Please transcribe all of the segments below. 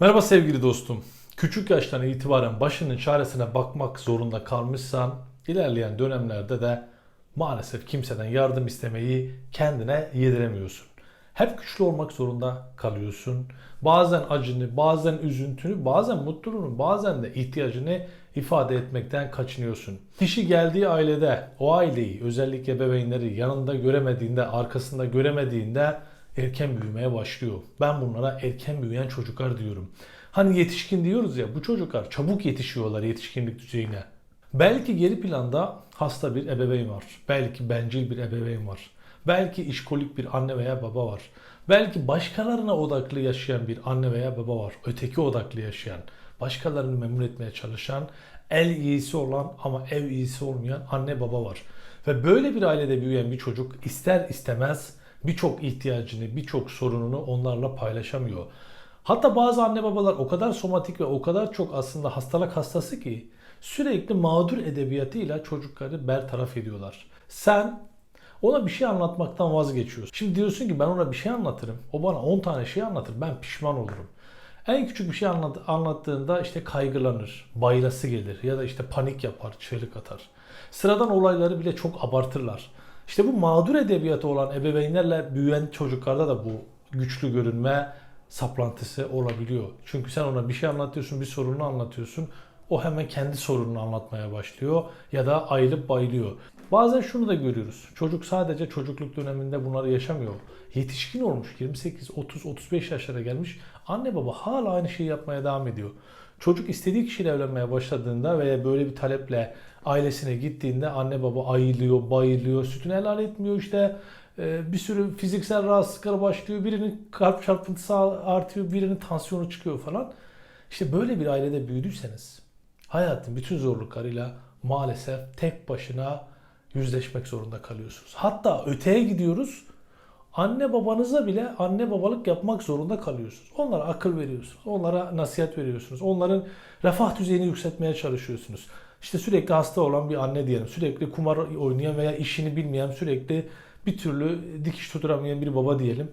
Merhaba sevgili dostum. Küçük yaştan itibaren başının çaresine bakmak zorunda kalmışsan ilerleyen dönemlerde de maalesef kimseden yardım istemeyi kendine yediremiyorsun. Hep güçlü olmak zorunda kalıyorsun. Bazen acını, bazen üzüntünü, bazen mutluluğunu, bazen de ihtiyacını ifade etmekten kaçınıyorsun. Kişi geldiği ailede o aileyi, özellikle ebeveynleri yanında göremediğinde, arkasında göremediğinde erken büyümeye başlıyor. Ben bunlara erken büyüyen çocuklar diyorum. Hani yetişkin diyoruz ya bu çocuklar çabuk yetişiyorlar yetişkinlik düzeyine. Belki geri planda hasta bir ebeveyn var. Belki bencil bir ebeveyn var. Belki işkolik bir anne veya baba var. Belki başkalarına odaklı yaşayan bir anne veya baba var. Öteki odaklı yaşayan, başkalarını memnun etmeye çalışan, el iyisi olan ama ev iyisi olmayan anne baba var. Ve böyle bir ailede büyüyen bir çocuk ister istemez birçok ihtiyacını, birçok sorununu onlarla paylaşamıyor. Hatta bazı anne babalar o kadar somatik ve o kadar çok aslında hastalık hastası ki sürekli mağdur edebiyatıyla çocukları bertaraf ediyorlar. Sen ona bir şey anlatmaktan vazgeçiyorsun. Şimdi diyorsun ki ben ona bir şey anlatırım. O bana 10 tane şey anlatır. Ben pişman olurum. En küçük bir şey anlat, anlattığında işte kaygılanır, bayılası gelir ya da işte panik yapar, çığlık atar. Sıradan olayları bile çok abartırlar. İşte bu mağdur edebiyatı olan ebeveynlerle büyüyen çocuklarda da bu güçlü görünme saplantısı olabiliyor. Çünkü sen ona bir şey anlatıyorsun, bir sorununu anlatıyorsun. O hemen kendi sorununu anlatmaya başlıyor ya da ayılıp bayılıyor. Bazen şunu da görüyoruz. Çocuk sadece çocukluk döneminde bunları yaşamıyor. Yetişkin olmuş 28, 30, 35 yaşlara gelmiş. Anne baba hala aynı şeyi yapmaya devam ediyor. Çocuk istediği kişiyle evlenmeye başladığında veya böyle bir taleple ailesine gittiğinde anne baba ayılıyor, bayılıyor, sütünü helal etmiyor işte e, bir sürü fiziksel rahatsızlıklar başlıyor. Birinin kalp çarpıntısı artıyor, birinin tansiyonu çıkıyor falan. İşte böyle bir ailede büyüdüyseniz hayatın bütün zorluklarıyla maalesef tek başına yüzleşmek zorunda kalıyorsunuz. Hatta öteye gidiyoruz. Anne babanıza bile anne babalık yapmak zorunda kalıyorsunuz. Onlara akıl veriyorsunuz. Onlara nasihat veriyorsunuz. Onların refah düzeyini yükseltmeye çalışıyorsunuz. İşte sürekli hasta olan bir anne diyelim. Sürekli kumar oynayan veya işini bilmeyen, sürekli bir türlü dikiş tutturamayan bir baba diyelim.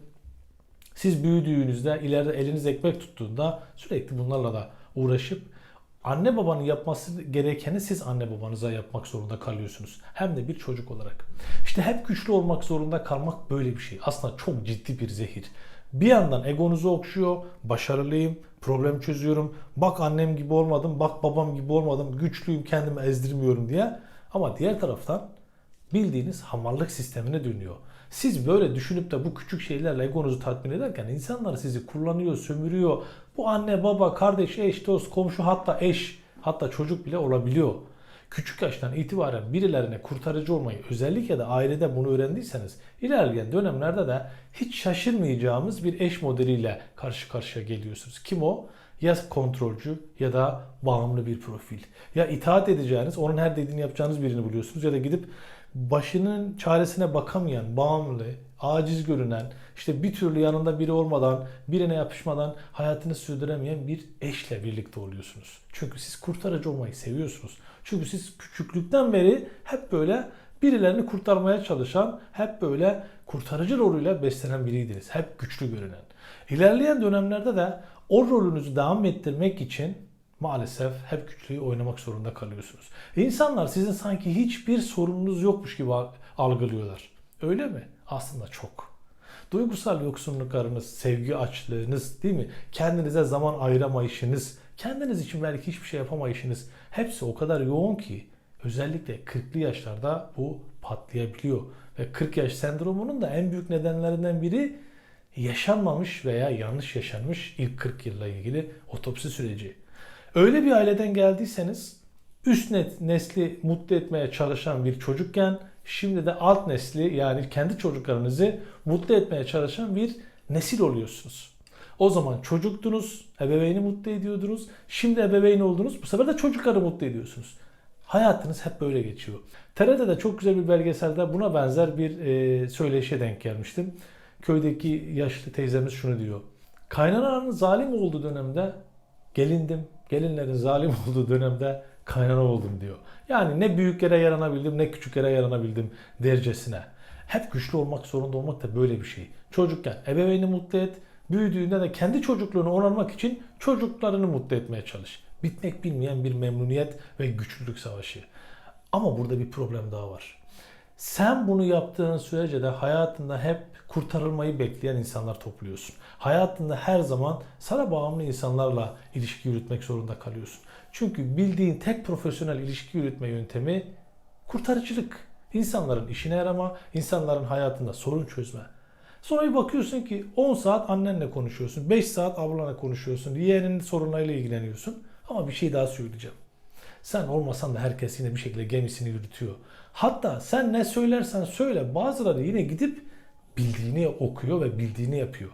Siz büyüdüğünüzde, ileride eliniz ekmek tuttuğunda sürekli bunlarla da uğraşıp anne babanın yapması gerekeni siz anne babanıza yapmak zorunda kalıyorsunuz. Hem de bir çocuk olarak. İşte hep güçlü olmak zorunda kalmak böyle bir şey. Aslında çok ciddi bir zehir. Bir yandan egonuzu okşuyor, başarılıyım, problem çözüyorum, bak annem gibi olmadım, bak babam gibi olmadım, güçlüyüm, kendimi ezdirmiyorum diye. Ama diğer taraftan bildiğiniz hamallık sistemine dönüyor. Siz böyle düşünüp de bu küçük şeylerle egonuzu tatmin ederken insanlar sizi kullanıyor, sömürüyor. Bu anne, baba, kardeş, eş, dost, komşu hatta eş, hatta çocuk bile olabiliyor. Küçük yaştan itibaren birilerine kurtarıcı olmayı özellikle de ailede bunu öğrendiyseniz ilerleyen dönemlerde de hiç şaşırmayacağımız bir eş modeliyle karşı karşıya geliyorsunuz. Kim o? Ya kontrolcü ya da bağımlı bir profil. Ya itaat edeceğiniz, onun her dediğini yapacağınız birini buluyorsunuz ya da gidip başının çaresine bakamayan, bağımlı, aciz görünen, işte bir türlü yanında biri olmadan, birine yapışmadan hayatını sürdüremeyen bir eşle birlikte oluyorsunuz. Çünkü siz kurtarıcı olmayı seviyorsunuz. Çünkü siz küçüklükten beri hep böyle birilerini kurtarmaya çalışan, hep böyle kurtarıcı rolüyle beslenen biriydiniz. Hep güçlü görünen. İlerleyen dönemlerde de o rolünüzü devam ettirmek için maalesef hep güçlüyü oynamak zorunda kalıyorsunuz. İnsanlar sizin sanki hiçbir sorununuz yokmuş gibi algılıyorlar. Öyle mi? Aslında çok. Duygusal yoksunluklarınız, sevgi açlığınız değil mi? Kendinize zaman ayıramayışınız, kendiniz için belki hiçbir şey yapamayışınız hepsi o kadar yoğun ki özellikle 40'lı yaşlarda bu patlayabiliyor. Ve 40 yaş sendromunun da en büyük nedenlerinden biri yaşanmamış veya yanlış yaşanmış ilk 40 yılla ilgili otopsi süreci. Öyle bir aileden geldiyseniz üst net nesli mutlu etmeye çalışan bir çocukken şimdi de alt nesli yani kendi çocuklarınızı mutlu etmeye çalışan bir nesil oluyorsunuz. O zaman çocuktunuz, ebeveyni mutlu ediyordunuz. Şimdi ebeveyn oldunuz. Bu sefer de çocukları mutlu ediyorsunuz. Hayatınız hep böyle geçiyor. TRT'de çok güzel bir belgeselde buna benzer bir e, söyleşe denk gelmiştim. Köydeki yaşlı teyzemiz şunu diyor. Kaynananın zalim olduğu dönemde gelindim, gelinlerin zalim olduğu dönemde kaynana oldum diyor. Yani ne büyüklere yaranabildim ne küçüklere yaranabildim dercesine. Hep güçlü olmak zorunda olmak da böyle bir şey. Çocukken ebeveyni mutlu et, Büyüdüğünde de kendi çocukluğunu onarmak için çocuklarını mutlu etmeye çalış. Bitmek bilmeyen bir memnuniyet ve güçlülük savaşı. Ama burada bir problem daha var. Sen bunu yaptığın sürece de hayatında hep kurtarılmayı bekleyen insanlar topluyorsun. Hayatında her zaman sana bağımlı insanlarla ilişki yürütmek zorunda kalıyorsun. Çünkü bildiğin tek profesyonel ilişki yürütme yöntemi kurtarıcılık. İnsanların işine yarama, insanların hayatında sorun çözme. Sonra bir bakıyorsun ki 10 saat annenle konuşuyorsun, 5 saat ablanla konuşuyorsun, yeğeninin sorunlarıyla ilgileniyorsun. Ama bir şey daha söyleyeceğim. Sen olmasan da herkes yine bir şekilde gemisini yürütüyor. Hatta sen ne söylersen söyle bazıları yine gidip bildiğini okuyor ve bildiğini yapıyor.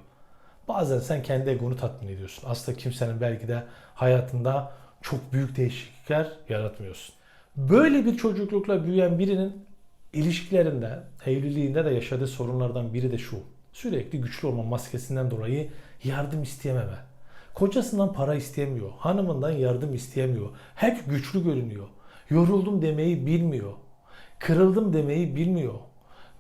Bazen sen kendi egonu tatmin ediyorsun. Aslında kimsenin belki de hayatında çok büyük değişiklikler yaratmıyorsun. Böyle bir çocuklukla büyüyen birinin ilişkilerinde, evliliğinde de yaşadığı sorunlardan biri de şu. Sürekli güçlü olma maskesinden dolayı yardım isteyememe. Kocasından para isteyemiyor. Hanımından yardım isteyemiyor. Hep güçlü görünüyor. Yoruldum demeyi bilmiyor. Kırıldım demeyi bilmiyor.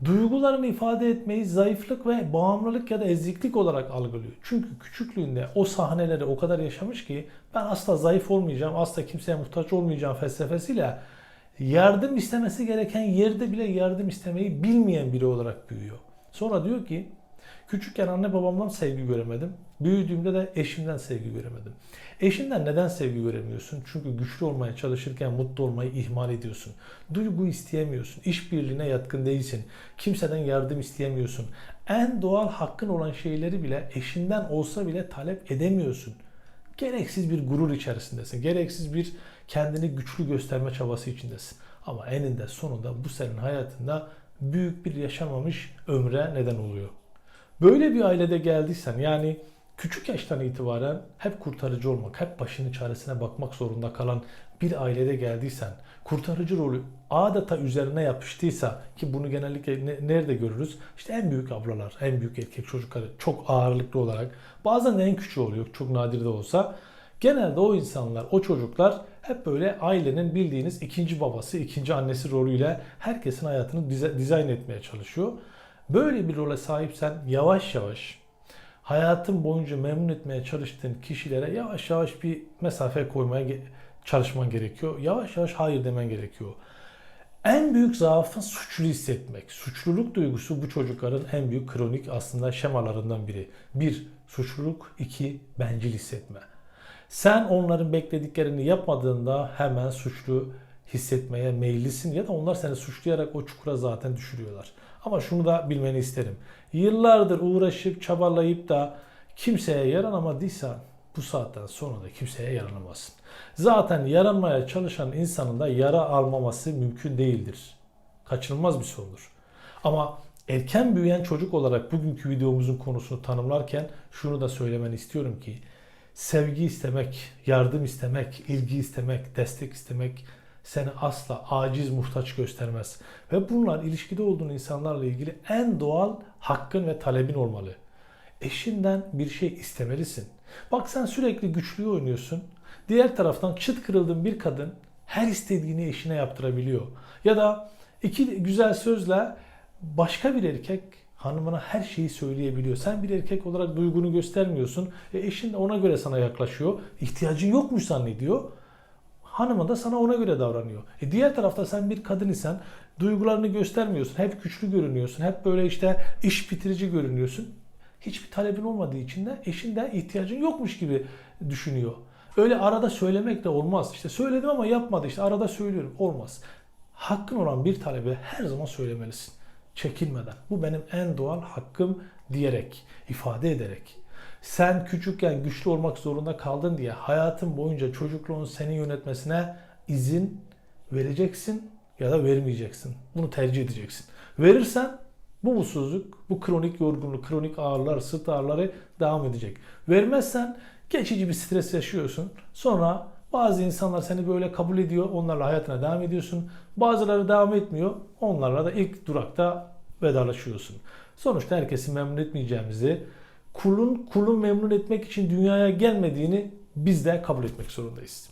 Duygularını ifade etmeyi zayıflık ve bağımlılık ya da eziklik olarak algılıyor. Çünkü küçüklüğünde o sahneleri o kadar yaşamış ki ben asla zayıf olmayacağım, asla kimseye muhtaç olmayacağım felsefesiyle yardım istemesi gereken yerde bile yardım istemeyi bilmeyen biri olarak büyüyor. Sonra diyor ki küçükken anne babamdan sevgi göremedim. Büyüdüğümde de eşimden sevgi göremedim. Eşinden neden sevgi göremiyorsun? Çünkü güçlü olmaya çalışırken mutlu olmayı ihmal ediyorsun. Duygu isteyemiyorsun. İşbirliğine yatkın değilsin. Kimseden yardım isteyemiyorsun. En doğal hakkın olan şeyleri bile eşinden olsa bile talep edemiyorsun. Gereksiz bir gurur içerisindesin. Gereksiz bir kendini güçlü gösterme çabası içindesin. Ama eninde sonunda bu senin hayatında büyük bir yaşanmamış ömre neden oluyor. Böyle bir ailede geldiysen yani küçük yaştan itibaren hep kurtarıcı olmak, hep başının çaresine bakmak zorunda kalan bir ailede geldiysen, kurtarıcı rolü adeta üzerine yapıştıysa ki bunu genellikle ne- nerede görürüz? İşte en büyük ablalar, en büyük erkek çocukları çok ağırlıklı olarak bazen en küçüğü oluyor çok nadir de olsa. Genelde o insanlar, o çocuklar hep böyle ailenin bildiğiniz ikinci babası, ikinci annesi rolüyle herkesin hayatını dizayn etmeye çalışıyor. Böyle bir role sahipsen yavaş yavaş hayatın boyunca memnun etmeye çalıştığın kişilere yavaş yavaş bir mesafe koymaya çalışman gerekiyor. Yavaş yavaş hayır demen gerekiyor. En büyük zaafın suçlu hissetmek. Suçluluk duygusu bu çocukların en büyük kronik aslında şemalarından biri. Bir, suçluluk. iki bencil hissetme. Sen onların beklediklerini yapmadığında hemen suçlu hissetmeye meyillisin ya da onlar seni suçlayarak o çukura zaten düşürüyorlar. Ama şunu da bilmeni isterim. Yıllardır uğraşıp çabalayıp da kimseye yaranamadıysan bu saatten sonra da kimseye yaranamazsın. Zaten yaranmaya çalışan insanın da yara almaması mümkün değildir. Kaçınılmaz bir sondur. Ama erken büyüyen çocuk olarak bugünkü videomuzun konusunu tanımlarken şunu da söylemeni istiyorum ki sevgi istemek, yardım istemek, ilgi istemek, destek istemek seni asla aciz muhtaç göstermez. Ve bunlar ilişkide olduğun insanlarla ilgili en doğal hakkın ve talebin olmalı. Eşinden bir şey istemelisin. Bak sen sürekli güçlüyü oynuyorsun. Diğer taraftan çıt kırıldığın bir kadın her istediğini eşine yaptırabiliyor. Ya da iki güzel sözle başka bir erkek hanımına her şeyi söyleyebiliyor. Sen bir erkek olarak duygunu göstermiyorsun. E eşin de ona göre sana yaklaşıyor. İhtiyacın yokmuş zannediyor. Hanımı da sana ona göre davranıyor. E diğer tarafta sen bir kadın isen duygularını göstermiyorsun. Hep güçlü görünüyorsun. Hep böyle işte iş bitirici görünüyorsun. Hiçbir talebin olmadığı için de eşin de ihtiyacın yokmuş gibi düşünüyor. Öyle arada söylemek de olmaz. İşte söyledim ama yapmadı. İşte arada söylüyorum. Olmaz. Hakkın olan bir talebi her zaman söylemelisin. Çekinmeden. Bu benim en doğal hakkım diyerek, ifade ederek. Sen küçükken güçlü olmak zorunda kaldın diye hayatın boyunca çocukluğun seni yönetmesine izin vereceksin ya da vermeyeceksin. Bunu tercih edeceksin. Verirsen bu mutsuzluk, bu kronik yorgunluk, kronik ağrılar, sırt ağrıları devam edecek. Vermezsen geçici bir stres yaşıyorsun. Sonra bazı insanlar seni böyle kabul ediyor. Onlarla hayatına devam ediyorsun. Bazıları devam etmiyor. Onlarla da ilk durakta vedalaşıyorsun. Sonuçta herkesi memnun etmeyeceğimizi, kulun kulun memnun etmek için dünyaya gelmediğini biz de kabul etmek zorundayız.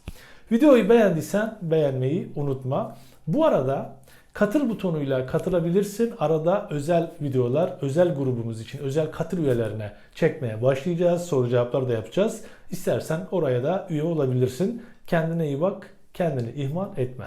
Videoyu beğendiysen beğenmeyi unutma. Bu arada Katıl butonuyla katılabilirsin. Arada özel videolar, özel grubumuz için özel katıl üyelerine çekmeye başlayacağız. Soru cevaplar da yapacağız. İstersen oraya da üye olabilirsin. Kendine iyi bak, kendini ihmal etme.